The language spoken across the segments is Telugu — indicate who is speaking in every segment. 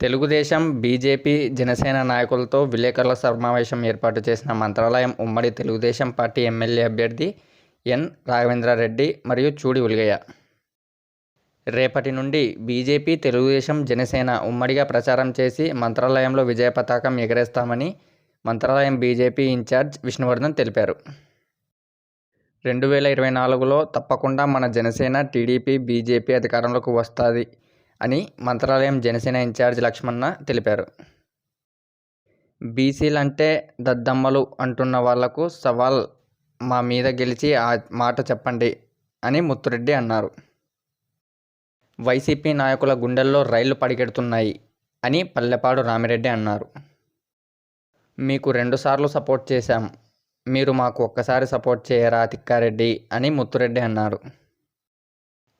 Speaker 1: తెలుగుదేశం బీజేపీ జనసేన నాయకులతో విలేకరుల సమావేశం ఏర్పాటు చేసిన మంత్రాలయం ఉమ్మడి తెలుగుదేశం పార్టీ ఎమ్మెల్యే అభ్యర్థి ఎన్. రాఘవేంద్రారెడ్డి మరియు చూడి ఉలిగయ్య. రేపటి నుండి బీజేపీ తెలుగుదేశం జనసేన ఉమ్మడిగా ప్రచారం చేసి మంత్రాలయంలో విజయ పతాకం ఎగరేస్తామని మంత్రాలయం బీజేపీ ఇన్ఛార్జ్ విష్ణువర్ధన్ తెలిపారు. రెండు వేల ఇరవై నాలుగులో తప్పకుండా మన జనసేన టీడీపీ బీజేపీ అధికారంలోకి వస్తుంది. అని మంత్రాలయం జనసేన ఇన్ఛార్జ్ లక్ష్మణ తెలిపారు. బీసీలంటే దద్దమ్మలు అంటున్న వాళ్ళకు సవాల్ మా మీద గెలిచి ఆ మాట చెప్పండి అని ముత్తురెడ్డి అన్నారు. వైసీపీ నాయకుల గుండెల్లో రైళ్ళు పడిగెడుతున్నాయి అని పల్లెపాడు రామిరెడ్డి అన్నారు. మీకు రెండుసార్లు సపోర్ట్ చేశాం. మీరు మాకు ఒక్కసారి సపోర్ట్ చేయరా తిక్కారెడ్డి అని ముత్తురెడ్డి అన్నారు.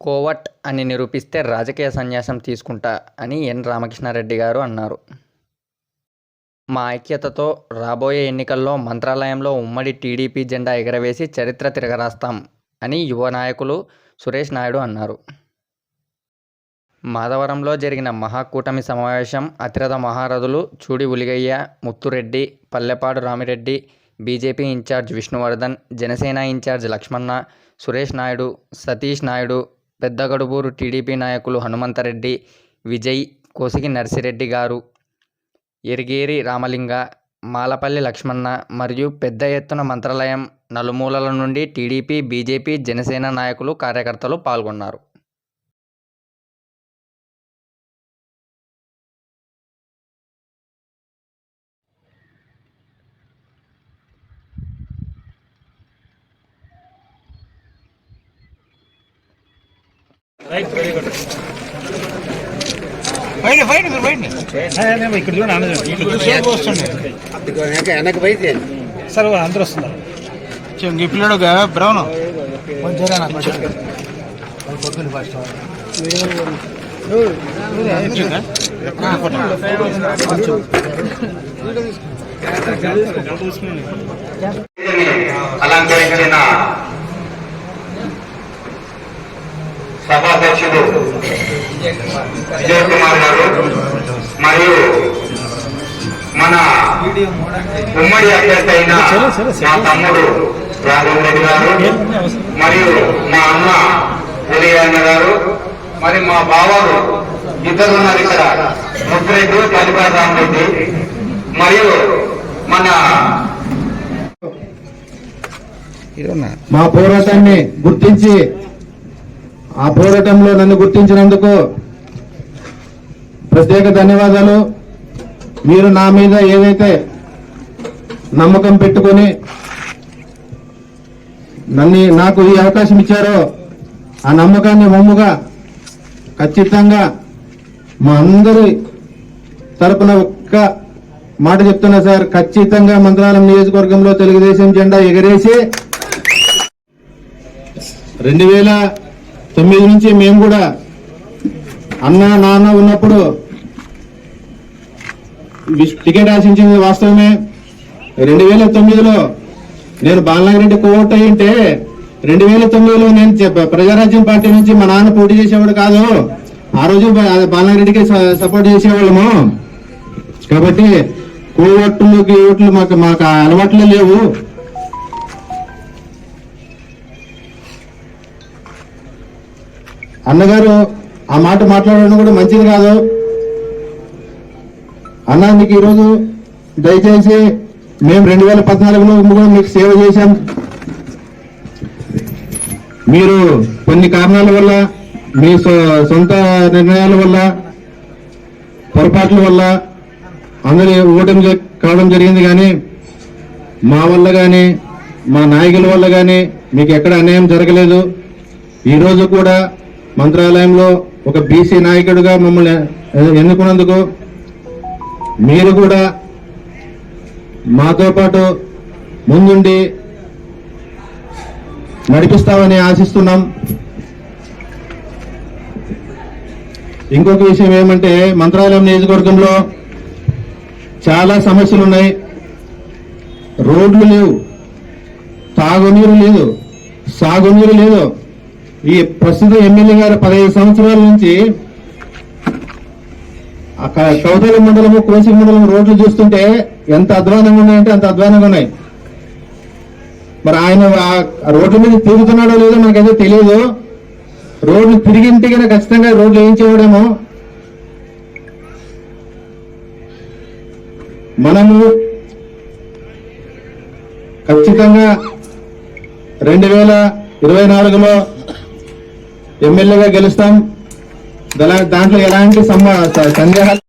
Speaker 1: కోవట్ అని నిరూపిస్తే రాజకీయ సన్యాసం తీసుకుంటా అని ఎన్. రామకృష్ణారెడ్డి గారు అన్నారు. మా ఐక్యతతో రాబోయే ఎన్నికల్లో మంత్రాలయంలో ఉమ్మడి టీడీపీ జెండా ఎగరవేసి చరిత్ర తిరగరాస్తాం అని యువ నాయకులు సురేష్ నాయుడు అన్నారు. మాధవరంలో జరిగిన మహాకూటమి సమావేశం అతిరథ మహారథులు చూడి Uligayya Muthureddy Pallepadu Ramireddy BJP incharge Vishnuvardhan Janasena incharge Lakshmana Suresh Naidu Satish Naidu Peddagaduburu TDP నాయకులు హనుమంతరెడ్డి విజయ్ కోసిగి నర్సిరెడ్డి గారు ఎరిగేరి రామలింగ మాలపల్లి లక్ష్మణ మరియు పెద్ద ఎత్తున మంత్రాలయం నలుమూలల నుండి టీడీపీ బీజేపీ జనసేన నాయకులు కార్యకర్తలు పాల్గొన్నారు.
Speaker 2: బయట బయట మీరు బయట. ఇక్కడ చూడండి
Speaker 3: వెనక పోయితే
Speaker 2: సార్ అందరూ వస్తున్నారు. కొంచెం ఈ పిల్లడు బ్రౌన్. కొంచెం.
Speaker 4: విజయ్ కుమార్ గారు మరియు మన ఉమ్మడి అభ్యర్థి అయిన మా తమ్ముడు రాఘవ రెడ్డి గారు మరియు మా అన్న ఉదయన్న గారు మరి మా బావాలు ఇద్దరు ఉన్నారు ఇక్కడ. ముద్రెడ్డి పల్లిపాటి రామరెడ్డి మరియు మన
Speaker 3: మా పోరాటాన్ని గుర్తించి ఆ పోరాటంలో నన్ను గుర్తించినందుకు ప్రత్యేక ధన్యవాదాలు. మీరు నా మీద ఏదైతే నమ్మకం పెట్టుకొని నన్ను నాకు ఈ అవకాశం ఇచ్చారో ఆ నమ్మకాన్ని మమ్ముగా ఖచ్చితంగా మా అందరి తరపున ఒక్క మాట చెప్తున్నా సార్. ఖచ్చితంగా మంత్రాలయం నియోజకవర్గంలో తెలుగుదేశం జెండా ఎగరేసి రెండు వేల తొమ్మిది నుంచి మేము కూడా అన్న నాన్న ఉన్నప్పుడు టికెట్ ఆశించింది వాస్తవమే. రెండు వేల తొమ్మిదిలో నేను బాలనాగిరెడ్డి కోట్ అయ్యింటే రెండు వేల తొమ్మిదిలో నేను ప్రజారాజ్యం పార్టీ నుంచి మా నాన్న పోటీ చేసేవాడు కాదు. ఆ రోజు బాలనాగిరెడ్డికి సపోర్ట్ చేసేవాళ్ళము. కాబట్టి కోవట్లు గీవట్లు మాకు మాకు అలవాట్లు లేవు. అన్నగారు ఆ మాట మాట్లాడడం కూడా మంచిది కాదు. అన్న మీకు ఈరోజు దయచేసి మేము రెండు వేల పద్నాలుగులో కూడా మీకు సేవ చేశాం. మీరు కొన్ని కారణాల వల్ల మీ సొ- సొంత నిర్ణయాల వల్ల పొరపాట్ల వల్ల అందరి ఓటమి కావడం జరిగింది కానీ మా వల్ల కానీ మా నాయకుల వల్ల కానీ మీకు ఎక్కడ అన్యాయం జరగలేదు. ఈరోజు కూడా మంత్రాలయంలో ఒక బీసీ నాయకుడిగా మమ్మల్ని ఎన్నుకున్నందుకు మీరు కూడా మాతో పాటు ముందుండి నడిపిస్తామని ఆశిస్తున్నాం. ఇంకొక విషయం ఏమంటే మంత్రాలయం నియోజకవర్గంలో చాలా సమస్యలు ఉన్నాయి రోడ్లు లేవు. తాగునీరు లేదు. సాగునీరు లేదు. ఈ ప్రస్తుత ఎమ్మెల్యే గారు పదహైదు సంవత్సరాల నుంచి అక్కడ చౌదరి మండలము కోసి మండలం రోడ్లు చూస్తుంటే ఎంత అధ్వానంగా ఉన్నాయంటే అంత అధ్వానంగా ఉన్నాయి. మరి ఆయన ఆ రోడ్ల మీద తిరుగుతున్నాడో లేదో మనకైతే తెలియదు రోడ్లు తిరిగింటే కనుక ఖచ్చితంగా రోడ్లు వేయించేవాడేమో. మనము ఖచ్చితంగా రెండు వేల ఇరవై నాలుగులో ఎమ్మెల్యేగా గెలుస్తాం. దాంట్లో ఎలాంటి సందేహాలు